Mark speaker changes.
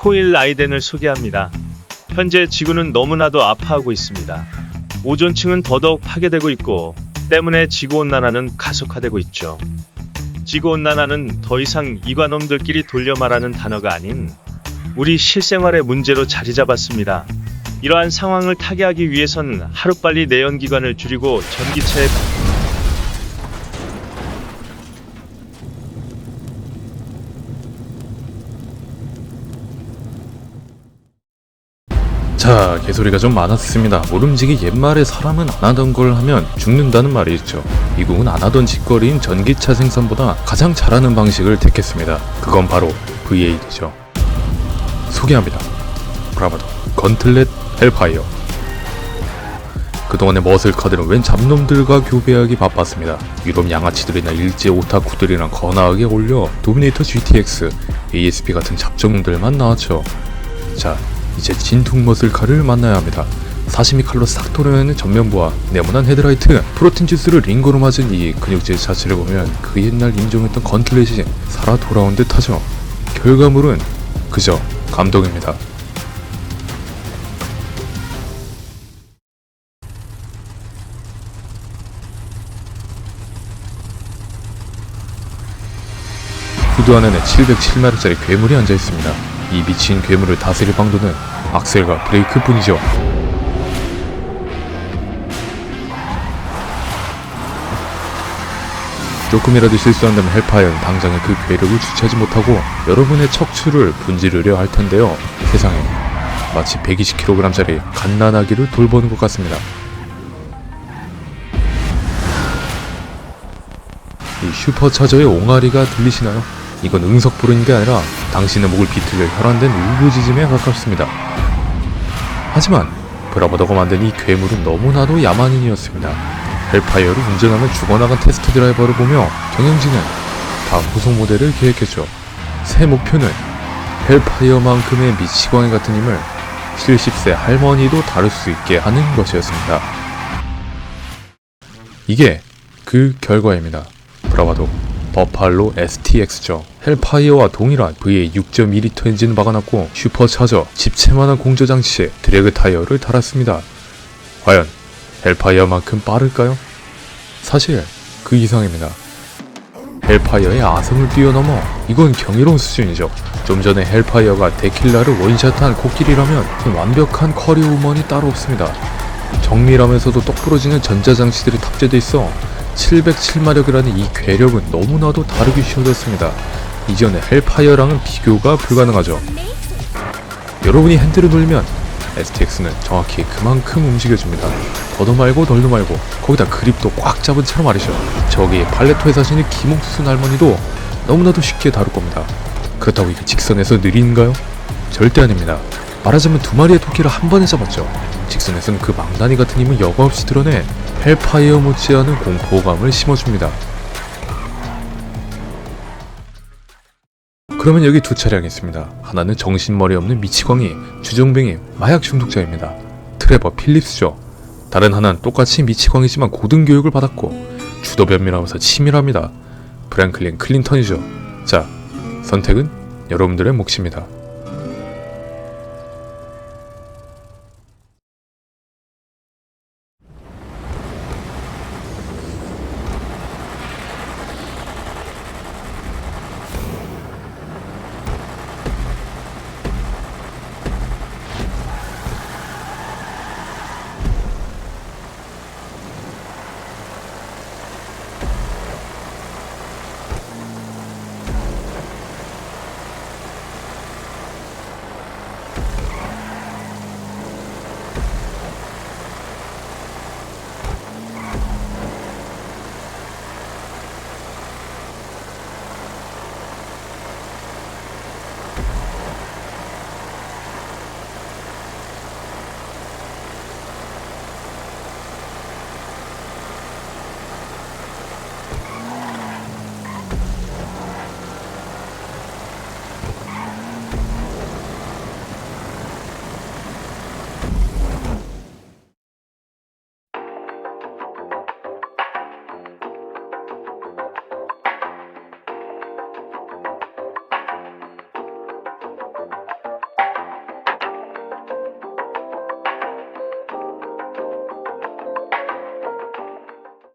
Speaker 1: 코일 라이덴을 소개합니다. 현재 지구는 너무나도 아파하고 있습니다. 오존층은 더더욱 파괴되고 있고 때문에 지구온난화는 가속화되고 있죠. 지구온난화는 더 이상 이관놈들끼리 돌려 말하는 단어가 아닌 우리 실생활의 문제로 자리 잡았습니다. 이러한 상황을 타개하기 위해선 하루빨리 내연기관을 줄이고 전기차에
Speaker 2: 자, 개소리가 좀 많았습니다. 모름지기 옛말에 사람은 안 하던 걸 하면 죽는다는 말이 있죠. 미국은 안 하던 짓거리인 전기차 생산보다 가장 잘하는 방식을 택했습니다. 그건 바로 V8이죠. 소개합니다. 브라바도 건틀렛 헬파이어. 그동안의 머슬카들은 웬 잡놈들과 교배하기 바빴습니다. 유럽 양아치들이나 일제 오타쿠들이랑 거나하게 올려 도미네이터 GTX, ASP 같은 잡종들만 나왔죠. 자, 이제 진퉁 머슬카를 만나야 합니다. 사시미 칼로 싹 도려내는 전면부와 네모난 헤드라이트, 프로틴 주스를 링거로 맞은 이 근육질 자체를 보면 그 옛날 인정했던 건틀렛이 살아 돌아온 듯 하죠. 결과물은 그저 감동입니다. 후드 안에는 707마리짜리 괴물이 앉아 있습니다. 이 미친 괴물을 다스릴 방도는 악셀과 브레이크뿐이죠. 조금이라도 실수한다면 헬파이어는 당장에 그 괴력을 주체하지 못하고 여러분의 척추를 분지르려 할 텐데요. 세상에 마치 120kg짜리 갓난아기를 돌보는 것 같습니다. 이 슈퍼차저의 옹알이가 들리시나요? 이건 응석 부르는 게 아니라 당신의 목을 비틀려 혈안된 울부짖음에 가깝습니다. 하지만 브라보더가 만든 이 괴물은 너무나도 야만인이었습니다. 헬파이어를 운전하는 죽어나간 테스트 드라이버를 보며 경영진은 다음 후속 모델을 계획했죠. 새 목표는 헬파이어만큼의 미치광이 같은 힘을 70세 할머니도 다룰 수 있게 하는 것이었습니다. 이게 그 결과입니다. 브라바도 버팔로 STX죠. 헬파이어와 동일한 VA 6.2리터 엔진을 박아놨고 슈퍼차저 집채만한 공조장치에 드래그 타이어를 달았습니다. 과연 헬파이어만큼 빠를까요? 사실 그 이상입니다. 헬파이어의 아성을 뛰어넘어 이건 경이로운 수준이죠. 좀 전에 헬파이어가 데킬라를 원샷한 코끼리라면 완벽한 커리 우먼이 따로 없습니다. 정밀하면서도 똑 부러지는 전자장치들이 탑재돼 있어 707마력이라는 이 괴력은 너무나도 다르게 쉬워졌습니다. 이전의 헬파이어랑은 비교가 불가능하죠. 여러분이 핸들을 돌리면 STX는 정확히 그만큼 움직여줍니다. 더도 말고 덜도 말고 거기다 그립도 꽉 잡은 채로 말이죠. 저기 팔레토에 사시는 김옥순 할머니도 너무나도 쉽게 다룰 겁니다. 그렇다고 이게 직선에서 느린가요? 절대 아닙니다. 말하자면 두 마리의 토끼를 한 번에 잡았죠. 직선에서는 그 망나니 같은 힘을 여과 없이 드러내 헬파이어 못지않은 공포감을 심어줍니다. 그러면 여기 두 차량이 있습니다. 하나는 정신머리 없는 미치광이 주정뱅이 마약 중독자입니다. 트레버 필립스죠. 다른 하나는 똑같이 미치광이지만 고등교육을 받았고 주도변밀하면서 치밀합니다. 프랭클린 클린턴이죠. 자, 선택은 여러분들의 몫입니다.